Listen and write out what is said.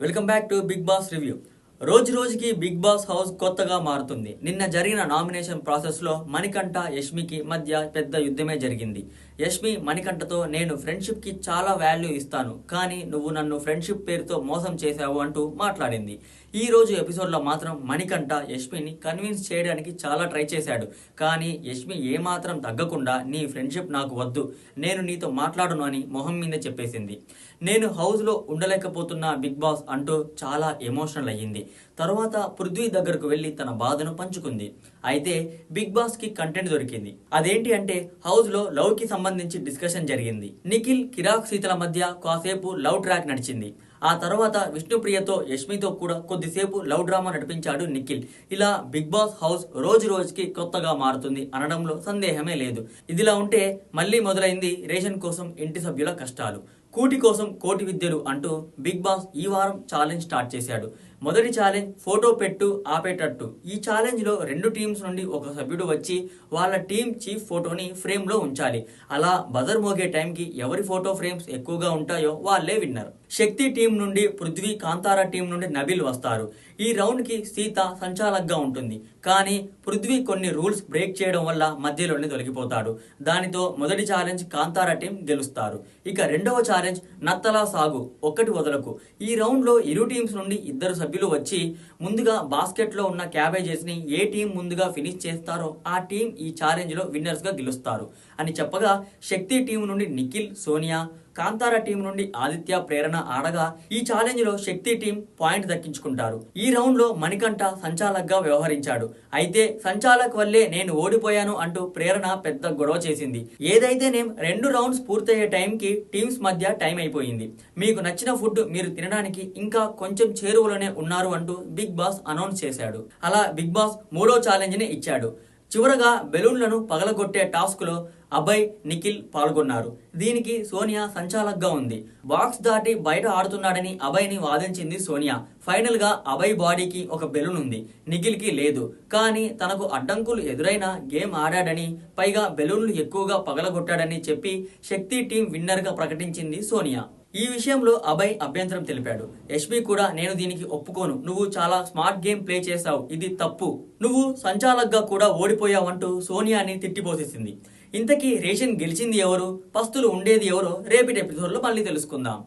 Welcome back to Big Boss Review. రోజు రోజుకి big boss house కొత్తగా మారుతుంది. నిన్న జరిగిన నామినేషన్ ప్రాసెస్లో మణికంఠ యష్మికి మధ్య పెద్ద యుద్ధమే జరిగింది. యష్మి మణికంఠతో నేను ఫ్రెండ్షిప్కి చాలా వాల్యూ ఇస్తాను కానీ నువ్వు నన్ను ఫ్రెండ్షిప్ పేరుతో మోసం చేశావు అంటూ మాట్లాడింది. ఈ రోజు ఎపిసోడ్లో మాత్రం మణికంఠ యష్మిని కన్విన్స్ చేయడానికి చాలా ట్రై చేశాడు. కానీ యష్మి ఏమాత్రం తగ్గకుండా నీ ఫ్రెండ్షిప్ నాకు వద్దు నేను నీతో మాట్లాడను అని మొహం మీద చెప్పేసింది. నేను హౌస్లో ఉండలేకపోతున్నా బిగ్ బాస్ అంటూ చాలా ఎమోషనల్ అయ్యింది. తర్వాత పృథ్వీ దగ్గరకు వెళ్ళి తన బాధను పంచుకుంది. అయితే బిగ్ బాస్కి కంటెంట్ దొరికింది. అదేంటి అంటే హౌస్లో లవ్కి సంబంధించి డిస్కషన్ జరిగింది. నిఖిల్ కిరాక్ సీతల మధ్య కాసేపు లవ్ ట్రాక్ నడిచింది. ఆ తర్వాత విష్ణుప్రియతో యష్మితో కూడా కొద్దిసేపు లవ్ డ్రామా నడిపించాడు నిఖిల్. ఇలా బిగ్ బాస్ హౌస్ రోజు రోజుకి కొత్తగా మారుతుంది అనడంలో సందేహమే లేదు. ఇదిలా ఉంటే మళ్ళీ మొదలైంది రేషన్ కోసం ఇంటి సభ్యుల కష్టాలు. కూటి కోసం కోటి విద్యలు అంటూ బిగ్ బాస్ ఈ వారం ఛాలెంజ్ స్టార్ట్ చేశాడు. మొదటి ఛాలెంజ్ ఫోటో పెట్టు ఆపేటట్టు. ఈ ఛాలెంజ్లో రెండు టీమ్స్ నుండి ఒక సభ్యుడు వచ్చి వాళ్ళ టీం చీఫ్ ఫోటోని ఫ్రేమ్లో ఉంచాలి. అలా బజర్ మోగే టైంకి ఎవరి ఫోటో ఫ్రేమ్స్ ఎక్కువగా ఉంటాయో వాళ్ళే విన్నారు శక్తి టీం నుండి పృథ్వీ కాంతారా టీం నుండి నబిల్ వస్తారు. ఈ రౌండ్కి సీత సంచాలక్గా ఉంటుంది. కానీ పృథ్వీ కొన్ని రూల్స్ బ్రేక్ చేయడం వల్ల మధ్యలోనే తొలగిపోతాడు. దానితో మొదటి ఛాలెంజ్ కాంతారా టీం గెలుస్తారు. ఇక రెండవ ఛాలెంజ్ నత్తలా సాగు ఒక్కటి వదలకు. ఈ రౌండ్లో ఇరు టీమ్స్ నుండి ఇద్దరు సభ్యులు వచ్చి ముందుగా బాస్కెట్లో ఉన్న క్యాబేజెస్ని ఏ టీం ముందుగా ఫినిష్ చేస్తారో ఆ టీం ఈ ఛాలెంజ్లో విన్నర్స్గా గెలుస్తారు. అని చెప్పగా శక్తి టీం నుండి నిఖిల్ సోనియా కాంతార టీం నుండి ఆదిత్య ప్రేరణ ఆడగా ఈ ఛాలెంజ్లో శక్తి టీం పాయింట్ దక్కించుకుంటారు. ఈ రౌండ్లో మణికంఠ సంచాలక్గా వ్యవహరించాడు. అయితే సంచాలక్ వల్లే నేను ఓడిపోయాను అంటూ ప్రేరణ పెద్ద గొడవ చేసింది. ఏదైతే నేను రెండు రౌండ్స్ పూర్తయ్యే టైంకి టీమ్స్ మధ్య టైం అయిపోయింది. మీకు నచ్చిన ఫుడ్ మీరు తినడానికి ఇంకా కొంచెం చేరువలోనే ఉన్నారు అంటూ బిగ్ బాస్ అనౌన్స్ చేశాడు. అలా బిగ్ బాస్ మూడో ఛాలెంజ్ని ఇచ్చాడు. చివరగా బెలూన్లను పగలగొట్టే టాస్క్లో అభయ్ నిఖిల్ పాల్గొన్నారు. దీనికి సోనియా సంచాలక్గా ఉంది. బాక్స్ దాటి బయట ఆడుతున్నాడని అభయ్ని వాదించింది సోనియా. ఫైనల్గా అభయ్ బాడీకి ఒక బెలూన్ ఉంది. నిఖిల్కి లేదు. కానీ తనకు అడ్డంకులు ఎదురైనా గేమ్ ఆడాడని పైగా బెలూన్లు ఎక్కువగా పగలగొట్టాడని చెప్పి శక్తి టీం విన్నర్గా ప్రకటించింది సోనియా. ఈ విషయంలో అభయ్ అభ్యంతరం తెలిపాడు. ఎస్బీ కూడా నేను దీనికి ఒప్పుకోను. నువ్వు చాలా స్మార్ట్ గేమ్ ప్లే చేశావు. ఇది తప్పు. నువ్వు సంచాలక్గా కూడా ఓడిపోయావంటూ సోనియాని తిట్టిపోసేసింది. ఇంతకీ రేషన్ గెలిచింది ఎవరు? పస్తులు ఉండేది ఎవరో? రేపటి ఎపిసోడ్లో మళ్ళీ తెలుసుకుందాం.